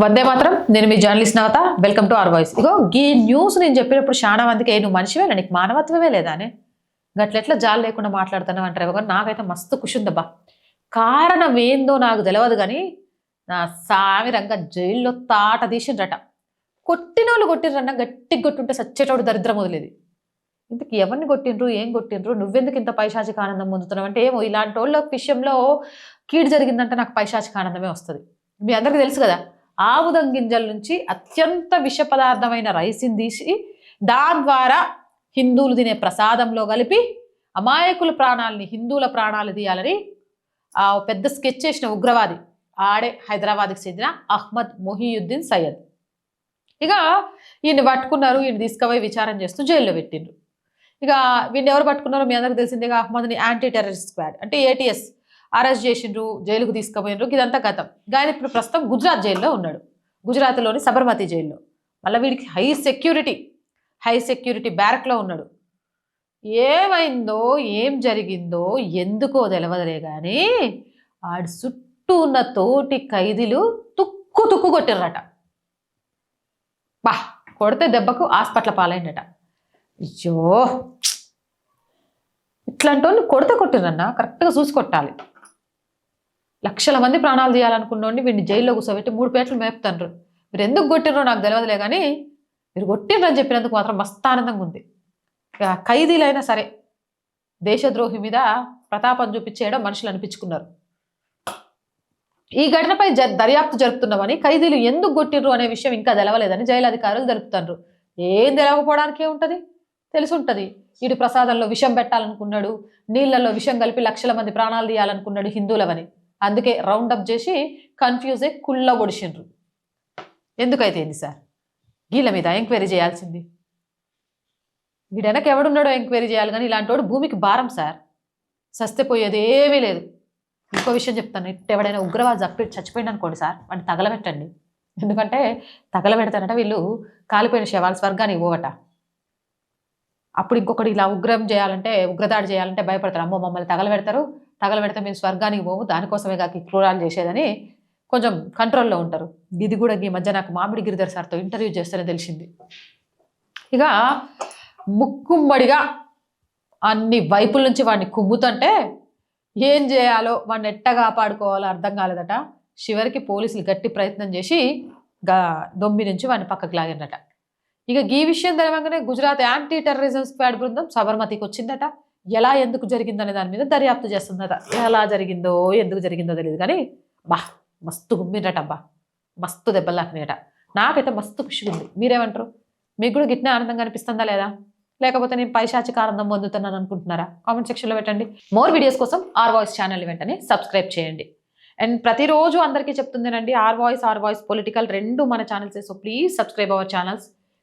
వందే మాత్రం. నేను మీ journalist Navatha welcome to our voice. ఇగో ఈ న్యూస్ నేను చెప్పినప్పుడు చాలా మందికి నువ్వు మనిషివేనా నీకు మానవత్వమే లేదానే గట్లెట్లా జాలి లేకుండా మాట్లాడుతున్నావు అంటారు. కానీ నాకైతే మస్తు ఖుషి ఉందబ్బా కారణం ఏందో నాకు తెలియదు కానీ నా సామి రంగ జైల్లో తాట తీసిండ్రట. కొట్టిన వాళ్ళు గట్టి గట్టిగా కొట్టుంటే సచ్చేటోడు దరిద్రం వదిలేదు. ఇంతకు ఎవరిని కొట్టిండ్రు? ఏం కొట్టిండ్రు? నువ్వెందుకు ఇంత పైశాచిక ఆనందం పొందుతున్నావు? అంటే ఏమో ఇలాంటి వాళ్ళ విషయంలో కీడు జరిగిందంటే నాకు పైశాచిక ఆనందమే వస్తుంది. మీ అందరికీ తెలుసు కదా? ఆముదం గింజల నుంచి అత్యంత విష పదార్థమైన రైస్ని తీసి దాని ద్వారా హిందువులు తినే ప్రసాదంలో కలిపి అమాయకుల ప్రాణాలని హిందువుల ప్రాణాలు తీయాలని ఆ పెద్ద స్కెచ్ చేసిన ఉగ్రవాది ఆడే హైదరాబాద్కి చెందిన అహ్మద్ మొహియుద్దీన్ సయ్యద్. ఇక ఈయన పట్టుకున్నారు ఈయన తీసుకుపోయి విచారం చేస్తూ జైల్లో పెట్టిండ్రు. ఇక వీళ్ళు ఎవరు పట్టుకున్నారో మీ అందరికి తెలిసిందేగా అహ్మద్ని యాంటీ టెర్రరిస్ట్ స్క్వాడ్ అంటే ఏటీఎస్ అరెస్ట్ చేసిండ్రు జైలుకు తీసుకుపోయినరు ఇదంతా గతం గాయన ఇప్పుడు ప్రస్తుతం గుజరాత్ జైల్లో ఉన్నాడు. గుజరాత్లోని సబర్మతి జైల్లో. మళ్ళీ వీడికి హై సెక్యూరిటీ హై సెక్యూరిటీ బ్యారక్లో ఉన్నాడు. ఏమైందో ఏం జరిగిందో ఎందుకో తెలవదులే కానీ ఆడి చుట్టూ ఉన్న తోటి ఖైదీలు తుక్కు తుక్కు కొట్టిర్రట. బా కొడితే దెబ్బకు హాస్పిటల్ పాలైందట. అయ్యో! ఇట్లాంటి వాళ్ళు కొడితే కొట్టిరన్న కరెక్ట్గా చూసి కొట్టాలి. లక్షల మంది ప్రాణాలు తీయాలనుకున్నోడిని వీడిని జైల్లో కూర్చోబెట్టి మూడు పేటలు మేపుతాను మీరు ఎందుకు కొట్టిర్రో నాకు తెలియదులే కానీ మీరు కొట్టిర్రని చెప్పినందుకు మాత్రం మస్తు ఆనందంగా ఉంది. ఇక ఖైదీలైనా సరే దేశద్రోహి మీద ప్రతాపం చూపించేయడం మనుషులు అనిపించుకున్నారు. ఈ ఘటనపై జ దర్యాప్తు జరుపుతున్నామని ఖైదీలు ఎందుకు కొట్టిర్రు అనే విషయం ఇంకా తెలవలేదని జైలు అధికారులు జరుపుతారు ఏం తెలవకపోవడానికే ఉంటుంది? తెలిసి ఉంటుంది వీడు ప్రసాదంలో విషం పెట్టాలనుకున్నాడు నీళ్ళలో విషం కలిపి లక్షల మంది ప్రాణాలు తీయాలనుకున్నాడు హిందువులవని. అందుకే రౌండ్ అప్ చేసి కన్ఫ్యూజ్ అయ్యి కుళ్ళ ఒడిసిండ్రు ఎందుకైతే ఏంది సార్? వీళ్ళ మీద ఎంక్వైరీ చేయాల్సింది. వీడు ఎవడున్నాడో ఎంక్వైరీ చేయాలి కానీ ఇలాంటి వాడు భూమికి భారం సార్. సస్తే పోయేది ఏమీ లేదు. ఇంకో విషయం చెప్తాను. ఇట్ట ఎవడైనా ఉగ్రవాద చప్పి చచ్చిపోయింది అనుకోండి సార్ వాడిని తగలబెట్టండి. ఎందుకంటే తగలబెడతానంటే వీళ్ళు కాలిపోయిన శవాలు స్వర్గానికి పోవట. అప్పుడు ఇంకొకటి ఇలా ఉగ్రం చేయాలంటే ఉగ్రదాడి చేయాలంటే భయపడతారు. అమ్మో మమ్మల్ని తగలబెడతారు. తగలబెడితే మేము స్వర్గానికి పోము దానికోసమే కాక క్రూరాలు చేసేదని కొంచెం కంట్రోల్లో ఉంటారు. ఇది కూడా ఈ మధ్య నాకు మామిడి గిరిధర్ సార్తో ఇంటర్వ్యూ చేస్తేనే తెలిసింది. ఇక ముక్కుమ్మడిగా అన్ని వైపుల నుంచి వాడిని కుమ్ముతుంటే ఏం చేయాలో వాడిని ఎట్ట కాపాడుకోవాలో అర్థం కాలేదట. చివరికి పోలీసులు గట్టి ప్రయత్నం చేసి గా దొమ్మి నుంచి వాడిని పక్కకు లాగినట ఇక ఈ విషయం తెలవగానే గుజరాత్ యాంటీ టెర్రరిజం స్క్వాడ్ బృందం సబర్మతికి వచ్చిందట. ఎలా ఎందుకు జరిగిందనే దాని మీద దర్యాప్తు చేస్తుందట. ఎలా జరిగిందో ఎందుకు జరిగిందో తెలియదు కానీ బా మస్తు గుమ్మిరట అబ్బా. మస్తు దెబ్బలు నాకైతే మస్తు ఖుషి ఉంది. మీరేమంటారు? మీకు కూడా గిట్నే ఆనందంగా అనిపిస్తుందా లేదా? లేకపోతే నేను పైశాచిక ఆనందం పొందుతున్నాను అనుకుంటున్నారా? కామెంట్ సెక్షన్లో పెట్టండి. మోర్ వీడియోస్ కోసం ఆర్ వాయిస్ ఛానల్ వెంటనే సబ్స్క్రైబ్ చేయండి. అండ్ ప్రతిరోజు అందరికీ చెప్తుందేనండి R voice R voice political రెండు మన ఛానల్సే. So please subscribe our channels.